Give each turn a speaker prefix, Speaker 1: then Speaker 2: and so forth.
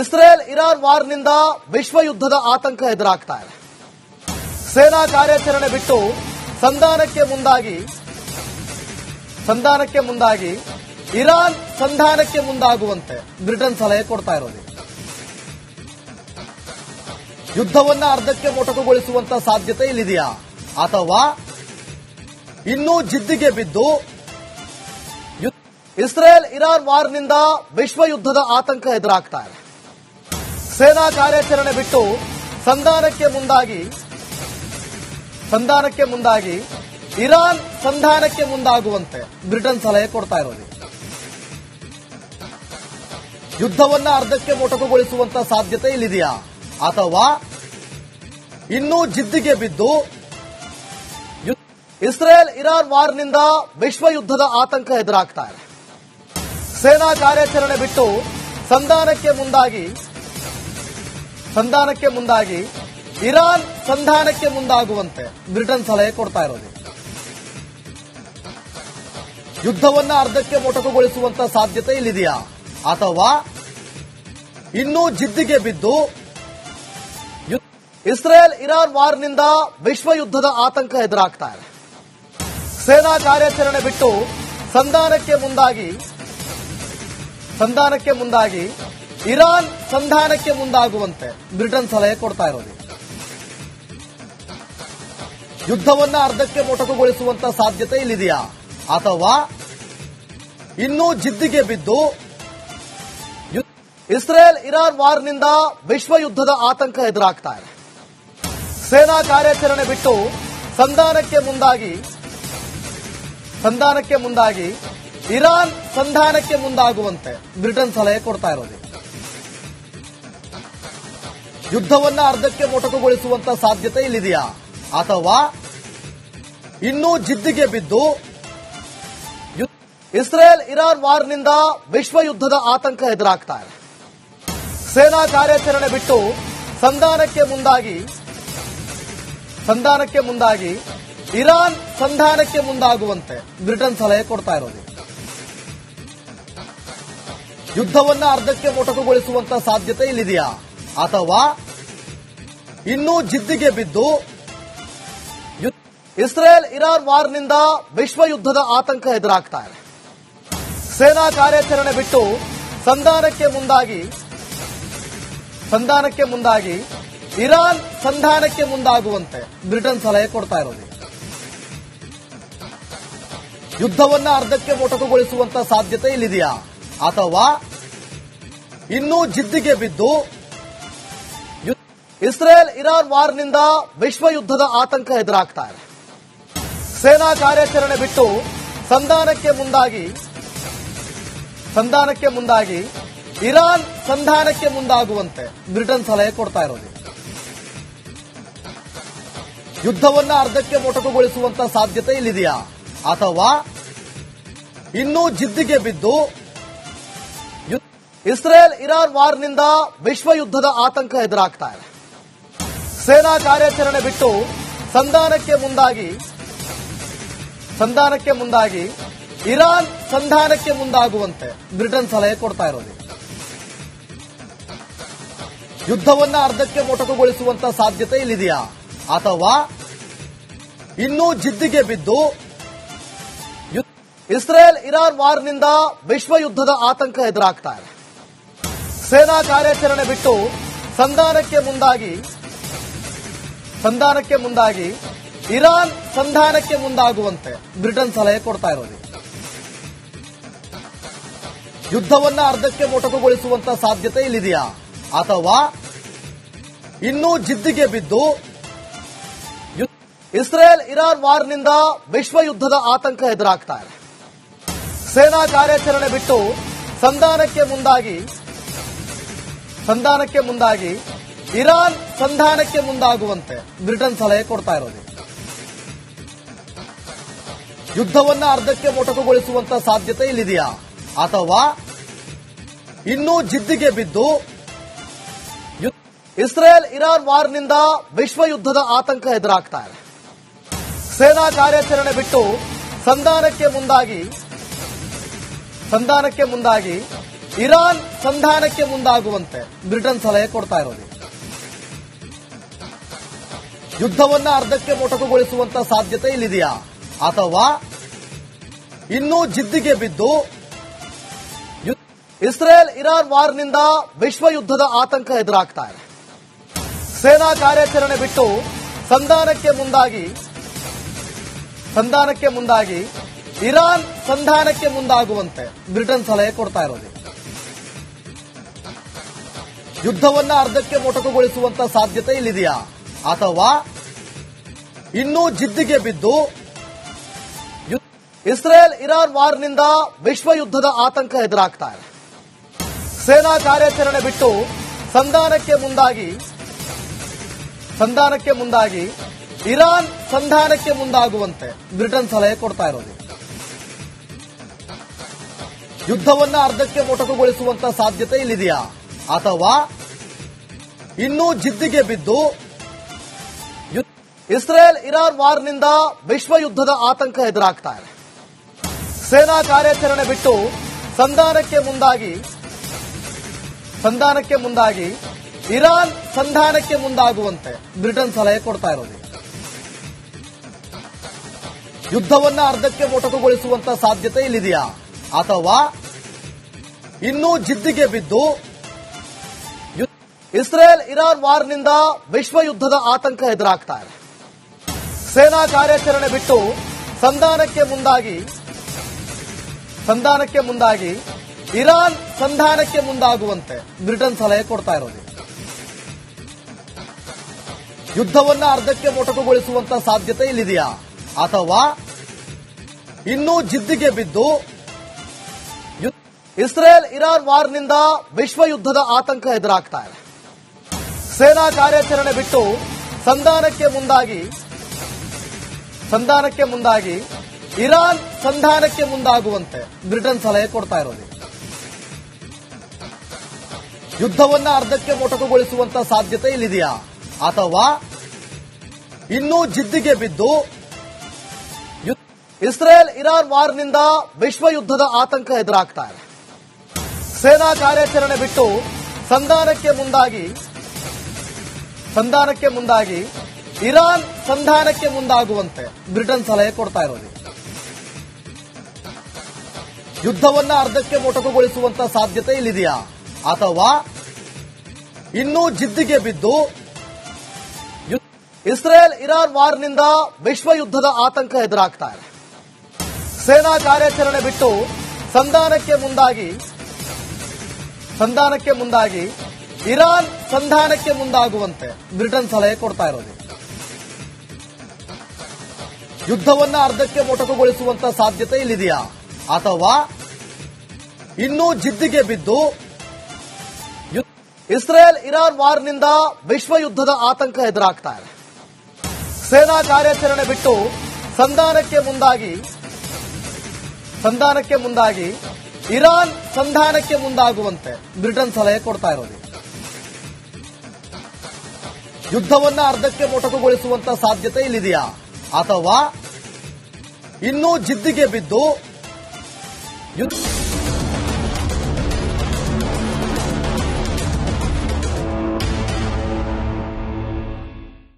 Speaker 1: Israel Iran ವಾರ್ನಿಂದ ವಿಶ್ವ ಯುದ್ಧದ ಆತಂಕ ಎದುರಾಗ್ತಾ ಇದೆ. ಸೇನಾ ಕಾರ್ಯಾಚರಣೆ ಬಿಟ್ಟು ಸಂಧಾನಕ್ಕೆ ಮುಂದಾಗಿ ಸಂಧಾನಕ್ಕೆ ಮುಂದಾಗಿ, ಇರಾನ್ ಸಂಧಾನಕ್ಕೆ ಮುಂದಾಗುವಂತೆ ಬ್ರಿಟನ್ ಸಲಹೆ ಕೊಡ್ತಾ ಇರೋದು. ಯುದ್ಧವನ್ನ ಅರ್ಧಕ್ಕೆ ಮೊಟಕುಗೊಳಿಸುವಂತಹ ಸಾಧ್ಯತೆ ಇಲ್ಲಿದೆಯಾ? ಅಥವಾ ಇನ್ನೂ ಜಿದ್ದಿಗೆ ಬಿದ್ದು ಇಸ್ರೇಲ್ ಇರಾನ್ ವಾರ್ನಿಂದ ವಿಶ್ವ ಯುದ್ಧದ ಆತಂಕ ಎದುರಾಗ್ತಾ ಇದೆ. ಸೇನಾ ಕಾರ್ಯಾಚರಣೆ ಬಿಟ್ಟು ಸಂಧಾನಕ್ಕೆ ಮುಂದಾಗಿ ಸಂಧಾನಕ್ಕೆ ಮುಂದಾಗಿ, ಇರಾನ್ ಸಂಧಾನಕ್ಕೆ ಮುಂದಾಗುವಂತೆ ಬ್ರಿಟನ್ ಸಲಹೆ ಕೊಡ್ತಾ ಇರೋದು. ಯುದ್ಧವನ್ನ ಅರ್ಧಕ್ಕೆ ಮೊಟಕುಗೊಳಿಸುವಂತ ಸಾಧ್ಯತೆ ಇಲ್ಲಿದೆಯಾ? ಅಥವಾ ಇನ್ನೂ ಜಿದ್ದಿಗೆ ಬಿದ್ದು ಇಸ್ರೇಲ್ ಇರಾನ್ ವಾರ್ನಿಂದ ವಿಶ್ವ ಯುದ್ಧದ ಆತಂಕ ಎದುರಾಗ್ತಾ ಇದೆ. ಸೇನಾ ಕಾರ್ಯಾಚರಣೆ ಬಿಟ್ಟು ಸಂಧಾನಕ್ಕೆ ಮುಂದಾಗಿ ಸಂಧಾನಕ್ಕೆ ಮುಂದಾಗಿ, ಇರಾನ್ ಸಂಧಾನಕ್ಕೆ ಮುಂದಾಗುವಂತೆ ಬ್ರಿಟನ್ ಸಲಹೆ ಕೊಡ್ತಾ ಇರೋದು. ಯುದ್ಧವನ್ನ ಅರ್ಧಕ್ಕೆ ಮೊಟಕುಗೊಳಿಸುವಂತ ಸಾಧ್ಯತೆ ಇಲ್ಲಿದೆಯಾ? ಅಥವಾ ಇನ್ನೂ ಜಿದ್ದಿಗೆ ಬಿದ್ದು ಇಸ್ರೇಲ್ ಇರಾನ್ ವಾರ್ನಿಂದ ವಿಶ್ವ ಯುದ್ಧದ ಆತಂಕ ಎದುರಾಗ್ತಾ ಇದೆ. ಸೇನಾ ಕಾರ್ಯಾಚರಣೆ ಬಿಟ್ಟು ಸಂಧಾನಕ್ಕೆ ಮುಂದಾಗಿ ಸಂಧಾನಕ್ಕೆ ಮುಂದಾಗಿ ಇರಾನ್ ಸಂಧಾನಕ್ಕೆ ಮುಂದಾಗುವಂತೆ ಬ್ರಿಟನ್ ಸಲಹೆ ಕೊಡ್ತಾ ಇರೋದು. ಯುದ್ಧವನ್ನ ಅರ್ಧಕ್ಕೆ ಮೊಟಕುಗೊಳಿಸುವಂತ ಸಾಧ್ಯತೆ ಇಲ್ಲಿದೆಯಾ? ಅಥವಾ ಇನ್ನೂ ಜಿದ್ದಿಗೆ ಬಿದ್ದು ಇಸ್ರೇಲ್ ಇರಾನ್ ವಾರ್ನಿಂದ ವಿಶ್ವ ಯುದ್ಧದ ಆತಂಕ ಎದುರಾಗ್ತಾ ಇದೆ. ಸೇನಾ ಕಾರ್ಯಾಚರಣೆ ಬಿಟ್ಟು ಸಂಧಾನಕ್ಕೆ ಮುಂದಾಗಿ ಸಂಧಾನಕ್ಕೆ ಮುಂದಾಗಿ ಇರಾನ್ ಸಂಧಾನಕ್ಕೆ ಮುಂದಾಗುವಂತೆ ಬ್ರಿಟನ್ ಸಲಹೆ ಕೊಡ್ತಾ ಇರೋದು. ಯುದ್ಧವನ್ನ ಅರ್ಧಕ್ಕೆ ಮೊಟಕುಗೊಳಿಸುವಂತ ಸಾಧ್ಯತೆ ಇಲ್ಲಿದೆಯಾ? ಅಥವಾ ಇನ್ನೂ ಜಿದ್ದಿಗೆ ಬಿದ್ದು ಇಸ್ರೇಲ್ ಇರಾನ್ ವಾರ್ನಿಂದ ವಿಶ್ವ ಯುದ್ಧದ ಆತಂಕ ಎದುರಾಗ್ತಾ ಇದೆ. ಸೇನಾ ಕಾರ್ಯಾಚರಣೆ ಬಿಟ್ಟು ಸಂಧಾನಕ್ಕೆ ಮುಂದಾಗಿ ಸಂಧಾನಕ್ಕೆ ಮುಂದಾಗಿ, ಇರಾನ್ ಸಂಧಾನಕ್ಕೆ ಮುಂದಾಗುವಂತೆ ಬ್ರಿಟನ್ ಸಲಹೆ ಕೊಡ್ತಾ ಇರೋದು. ಯುದ್ಧವನ್ನ ಅರ್ಧಕ್ಕೆ ಮೊಟಕುಗೊಳಿಸುವಂತ ಸಾಧ್ಯತೆ ಇಲ್ಲಿದೆಯಾ? ಅಥವಾ ಇನ್ನೂ ಜಿದ್ದಿಗೆ ಬಿದ್ದು ಇಸ್ರೇಲ್ ಇರಾನ್ ವಾರ್ನಿಂದ ವಿಶ್ವ ಯುದ್ಧದ ಆತಂಕ ಎದುರಾಗ್ತಾ ಇದೆ. ಸೇನಾ ಕಾರ್ಯಾಚರಣೆ ಬಿಟ್ಟು ಸಂಧಾನಕ್ಕೆ ಮುಂದಾಗಿ ಸಂಧಾನಕ್ಕೆ ಮುಂದಾಗಿ, ಇರಾನ್ ಸಂಧಾನಕ್ಕೆ ಮುಂದಾಗುವಂತೆ ಬ್ರಿಟನ್ ಸಲಹೆ ಕೊಡ್ತಾ ಇರೋದು. ಯುದ್ಧವನ್ನ ಅರ್ಧಕ್ಕೆ ಮೊಟಕುಗೊಳಿಸುವಂತ ಸಾಧ್ಯತೆ ಇಲ್ಲಿದೆಯಾ? ಅಥವಾ ಇನ್ನೂ ಜಿದ್ದಿಗೆ ಬಿದ್ದು ಇಸ್ರೇಲ್ ಇರಾನ್ ವಾರ್ನಿಂದ ವಿಶ್ವ ಯುದ್ಧದ ಆತಂಕ ಎದುರಾಗ್ತಾ ಇದೆ. ಸೇನಾ ಕಾರ್ಯಾಚರಣೆ ಬಿಟ್ಟು ಸಂಧಾನಕ್ಕೆ ಮುಂದಾಗಿ ಸಂಧಾನಕ್ಕೆ ಮುಂದಾಗಿ, ಇರಾನ್ ಸಂಧಾನಕ್ಕೆ ಮುಂದಾಗುವಂತೆ ಬ್ರಿಟನ್ ಸಲಹೆ ಕೊಡ್ತಾ ಇರೋದು. ಯುದ್ಧವನ್ನ ಅರ್ಧಕ್ಕೆ ಮೊಟಕುಗೊಳಿಸುವಂತ ಸಾಧ್ಯತೆ ಇಲ್ಲಿದೆಯಾ? ಅಥವಾ ಇನ್ನೂ ಜಿದ್ದಿಗೆ ಬಿದ್ದು ಇಸ್ರೇಲ್ ಇರಾನ್ ವಾರ್ನಿಂದ ವಿಶ್ವ ಯುದ್ಧದ ಆತಂಕ ಎದುರಾಗ್ತಾ ಇದೆ. ಸೇನಾ ಕಾರ್ಯಾಚರಣೆ ಬಿಟ್ಟು ಸಂಧಾನಕ್ಕೆ ಮುಂದಾಗಿ ಸಂಧಾನಕ್ಕೆ ಮುಂದಾಗಿ, ಇರಾನ್ ಸಂಧಾನಕ್ಕೆ ಮುಂದಾಗುವಂತೆ ಬ್ರಿಟನ್ ಸಲಹೆ ಕೊಡ್ತಾ ಇರೋದು. ಯುದ್ಧವನ್ನ ಅರ್ಧಕ್ಕೆ ಮೊಟಕುಗೊಳಿಸುವಂತ ಸಾಧ್ಯತೆ ಇಲ್ಲಿದೆಯಾ? ಅಥವಾ ಇನ್ನೂ ಜಿದ್ದಿಗೆ ಬಿದ್ದು ಇಸ್ರೇಲ್ ಇರಾನ್ ವಾರ್ನಿಂದ ವಿಶ್ವ ಯುದ್ಧದ ಆತಂಕ ಎದುರಾಗ್ತಾ ಇದೆ. ಸೇನಾ ಕಾರ್ಯಾಚರಣೆ ಬಿಟ್ಟು ಸಂಧಾನಕ್ಕೆ ಮುಂದಾಗಿ ಸಂಧಾನಕ್ಕೆ ಮುಂದಾಗಿ, ಇರಾನ್ ಸಂಧಾನಕ್ಕೆ ಮುಂದಾಗುವಂತೆ ಬ್ರಿಟನ್ ಸಲಹೆ ಕೊಡ್ತಾ ಇರೋದು. ಯುದ್ಧವನ್ನ ಅರ್ಧಕ್ಕೆ ಮೊಟಕುಗೊಳಿಸುವಂತ ಸಾಧ್ಯತೆ ಇಲ್ಲಿದೆಯಾ? ಅಥವಾ ಇನ್ನೂ ಜಿದ್ದಿಗೆ ಬಿದ್ದು ಇಸ್ರೇಲ್ ಇರಾನ್ ವಾರ್ನಿಂದ ವಿಶ್ವ ಯುದ್ಧದ ಆತಂಕ ಎದುರಾಗ್ತಾ ಇದೆ. ಸೇನಾ ಕಾರ್ಯಾಚರಣೆ ಬಿಟ್ಟು ಸಂಧಾನಕ್ಕೆ ಮುಂದಾಗಿ ಸಂಧಾನಕ್ಕೆ ಮುಂದಾಗಿ ಇರಾನ್ ಸಂಧಾನಕ್ಕೆ ಮುಂದಾಗುವಂತೆ ಬ್ರಿಟನ್ ಸಲಹೆ ಕೊಡ್ತಾ ಇರೋದು. ಯುದ್ಧವನ್ನ ಅರ್ಧಕ್ಕೆ ಮೊಟಕುಗೊಳಿಸುವಂತಹ ಸಾಧ್ಯತೆ ಇಲ್ಲಿದೆಯಾ? ಅಥವಾ ಇನ್ನೂ ಜಿದ್ದಿಗೆ ಬಿದ್ದು ಇಸ್ರೇಲ್ ಇರಾನ್ ವಾರ್ನಿಂದ ವಿಶ್ವ ಯುದ್ಧದ ಆತಂಕ ಎದುರಾಗ್ತಾ ಇದೆ. ಸೇನಾ ಕಾರ್ಯಾಚರಣೆ ಬಿಟ್ಟು ಸಂಧಾನಕ್ಕೆ ಮುಂದಾಗಿ ಸಂಧಾನಕ್ಕೆ ಮುಂದಾಗಿ ಇರಾನ್ ಸಂಧಾನಕ್ಕೆ ಮುಂದಾಗುವಂತೆ ಬ್ರಿಟನ್ ಸಲಹೆ ಕೊಡ್ತಾ ಇರೋದು. ಯುದ್ಧವನ್ನ ಅರ್ಧಕ್ಕೆ ಮೊಟಕುಗೊಳಿಸುವಂತ ಸಾಧ್ಯತೆ ಇಲ್ಲಿದೆಯಾ? ಅಥವಾ ಇನ್ನೂ ಜಿದ್ದಿಗೆ ಬಿದ್ದು ಇಸ್ರೇಲ್ ಇರಾನ್ ವಾರ್ನಿಂದ ವಿಶ್ವ ಯುದ್ಧದ ಆತಂಕ ಎದುರಾಗ್ತಾ ಇದೆ. ಸೇನಾ ಕಾರ್ಯಾಚರಣೆ ಬಿಟ್ಟು ಸಂಧಾನಕ್ಕೆ ಮುಂದಾಗಿ ಸಂಧಾನಕ್ಕೆ ಮುಂದಾಗಿ, ಇರಾನ್ ಸಂಧಾನಕ್ಕೆ ಮುಂದಾಗುವಂತೆ ಬ್ರಿಟನ್ ಸಲಹೆ ಕೊಡ್ತಾ ಇರೋದು. ಯುದ್ಧವನ್ನ ಅರ್ಧಕ್ಕೆ ಮೊಟಕುಗೊಳಿಸುವಂತ ಸಾಧ್ಯತೆ ಇಲ್ಲಿದೆಯಾ? ಅಥವಾ ಇನ್ನೂ ಜಿದ್ದಿಗೆ ಬಿದ್ದು ಇಸ್ರೇಲ್ ಇರಾನ್ ವಾರ್ನಿಂದ ವಿಶ್ವ ಯುದ್ಧದ ಆತಂಕ ಎದುರಾಗ್ತಾ ಇದೆ. ಸೇನಾ ಕಾರ್ಯಾಚರಣೆ ಬಿಟ್ಟು ಸಂಧಾನಕ್ಕೆ ಮುಂದಾಗಿ ಸಂಧಾನಕ್ಕೆ ಮುಂದಾಗಿ, ಇರಾನ್ ಸಂಧಾನಕ್ಕೆ ಮುಂದಾಗುವಂತೆ ಬ್ರಿಟನ್ ಸಲಹೆ ಕೊಡ್ತಾ ಇರೋದು. ಯುದ್ಧವನ್ನ ಅರ್ಧಕ್ಕೆ ಮೊಟಕುಗೊಳಿಸುವಂತಹ ಸಾಧ್ಯತೆ ಇಲ್ಲಿದೆಯಾ? ಅಥವಾ ಇನ್ನೂ ಜಿದ್ದಿಗೆ ಬಿದ್ದು ಇಸ್ರೇಲ್ ಇರಾನ್ ವಾರ್ನಿಂದ ವಿಶ್ವ ಯುದ್ಧದ ಆತಂಕ ಎದುರಾಗ್ತಾ ಇದೆ. ಸೇನಾ ಕಾರ್ಯಾಚರಣೆ ಬಿಟ್ಟು ಸಂಧಾನಕ್ಕೆ ಮುಂದಾಗಿ ಸಂಧಾನಕ್ಕೆ ಮುಂದಾಗಿ, ಇರಾನ್ ಸಂಧಾನಕ್ಕೆ ಮುಂದಾಗುವಂತೆ ಬ್ರಿಟನ್ ಸಲಹೆ ಕೊಡ್ತಾ ಇರೋದು. ಯುದ್ಧವನ್ನ ಅರ್ಧಕ್ಕೆ ಮೊಟಕುಗೊಳಿಸುವಂತ ಸಾಧ್ಯತೆ ಇಲ್ಲಿದೆಯಾ? ಅಥವಾ ಇನ್ನೂ ಜಿದ್ದಿಗೆ ಬಿದ್ದು ಇಸ್ರೇಲ್ ಇರಾನ್ ವಾರ್ನಿಂದ ವಿಶ್ವ ಯುದ್ಧದ ಆತಂಕ ಎದುರಾಗ್ತಾ ಇದೆ. ಸೇನಾ ಕಾರ್ಯಾಚರಣೆ ಬಿಟ್ಟು ಸಂಧಾನಕ್ಕೆ ಮುಂದಾಗಿ ಸಂಧಾನಕ್ಕೆ ಮುಂದಾಗಿ, ಇರಾನ್ ಸಂಧಾನಕ್ಕೆ ಮುಂದಾಗುವಂತೆ ಬ್ರಿಟನ್ ಸಲಹೆ ಕೊಡ್ತಾ ಇರೋದು. ಯುದ್ಧವನ್ನ ಅರ್ಧಕ್ಕೆ ಮೊಟಕುಗೊಳಿಸುವಂತಹ ಸಾಧ್ಯತೆ ಇಲ್ಲಿದೆಯಾ? ಅಥವಾ ಇನ್ನೂ ಜಿದ್ದಿಗೆ ಬಿದ್ದು ಇಸ್ರೇಲ್ ಇರಾನ್ ವಾರ್ನಿಂದ ವಿಶ್ವ ಯುದ್ಧದ ಆತಂಕ ಎದುರಾಗ್ತಾ ಇದೆ. ಸೇನಾ ಕಾರ್ಯಾಚರಣೆ ಬಿಟ್ಟು ಸಂಧಾನಕ್ಕೆ ಮುಂದಾಗಿ ಸಂಧಾನಕ್ಕೆ ಮುಂದಾಗಿ, ಇರಾನ್ ಸಂಧಾನಕ್ಕೆ ಮುಂದಾಗುವಂತೆ ಬ್ರಿಟನ್ ಸಲಹೆ ಕೊಡ್ತಾ ಇರೋದು. ಯುದ್ಧವನ್ನ ಅರ್ಧಕ್ಕೆ ಮೊಟಕುಗೊಳಿಸುವಂತ ಸಾಧ್ಯತೆ ಇಲ್ಲಿದೆಯಾ? ಅಥವಾ ಇನ್ನೂ ಜಿದ್ದಿಗೆ ಬಿದ್ದು ಇಸ್ರೇಲ್ ಇರಾನ್ ವಾರ್ನಿಂದ ವಿಶ್ವ ಯುದ್ಧದ ಆತಂಕ ಎದುರಾಗ್ತಾ ಇದೆ. ಸೇನಾ ಕಾರ್ಯಾಚರಣೆ ಬಿಟ್ಟು ಸಂಧಾನಕ್ಕೆ ಮುಂದಾಗಿ ಸಂಧಾನಕ್ಕೆ ಮುಂದಾಗಿ, ಇರಾನ್ ಸಂಧಾನಕ್ಕೆ ಮುಂದಾಗುವಂತೆ ಬ್ರಿಟನ್ ಸಲಹೆ ಕೊಡ್ತಾ ಇರೋದು. ಯುದ್ಧವನ್ನ ಅರ್ಧಕ್ಕೆ ಮೊಟಕುಗೊಳಿಸುವಂತ ಸಾಧ್ಯತೆ ಇಲ್ಲಿದೆಯಾ? ಅಥವಾ ಇನ್ನೂ ಜಿದ್ದಿಗೆ ಬಿದ್ದು ಇಸ್ರೇಲ್ ಇರಾನ್ ವಾರ್ನಿಂದ ವಿಶ್ವ ಯುದ್ಧದ ಆತಂಕ ಎದುರಾಗ್ತಾ ಇದೆ. ಸೇನಾ ಕಾರ್ಯಾಚರಣೆ ಬಿಟ್ಟು ಸಂಧಾನಕ್ಕೆ ಮುಂದಾಗಿ ಸಂಧಾನಕ್ಕೆ ಮುಂದಾಗಿ ಇರಾನ್ ಸಂಧಾನಕ್ಕೆ ಮುಂದಾಗುವಂತೆ ಬ್ರಿಟನ್ ಸಲಹೆ ಕೊಡ್ತಾ ಇರೋದು. ಯುದ್ಧವನ್ನ ಅರ್ಧಕ್ಕೆ ಮೊಟಕುಗೊಳಿಸುವಂತ ಸಾಧ್ಯತೆ ಇಲ್ಲಿದೆಯಾ? ಅಥವಾ ಇನ್ನೂ ಜಿದ್ದಿಗೆ ಬಿದ್ದು ಇಸ್ರೇಲ್ ಇರಾನ್ ವಾರ್ನಿಂದ ವಿಶ್ವ ಯುದ್ಧದ ಆತಂಕ ಎದುರಾಗ್ತಾ ಇದೆ. ಸೇನಾ ಕಾರ್ಯಾಚರಣೆ ಬಿಟ್ಟು ಸಂಧಾನಕ್ಕೆ ಮುಂದಾಗಿ ಸಂಧಾನಕ್ಕೆ ಮುಂದಾಗಿ ಇರಾನ್ ಸಂಧಾನಕ್ಕೆ ಮುಂದಾಗುವಂತೆ ಬ್ರಿಟನ್ ಸಲಹೆ ಕೊಡ್ತಾ ಇರೋದು. ಯುದ್ಧವನ್ನ ಅರ್ಧಕ್ಕೆ ಮೊಟಕುಗೊಳಿಸುವಂತ ಸಾಧ್ಯತೆ ಇಲ್ಲಿದೆಯಾ? ಅಥವಾ ಇನ್ನೂ ಜಿದ್ದಿಗೆ ಬಿದ್ದು ಯು-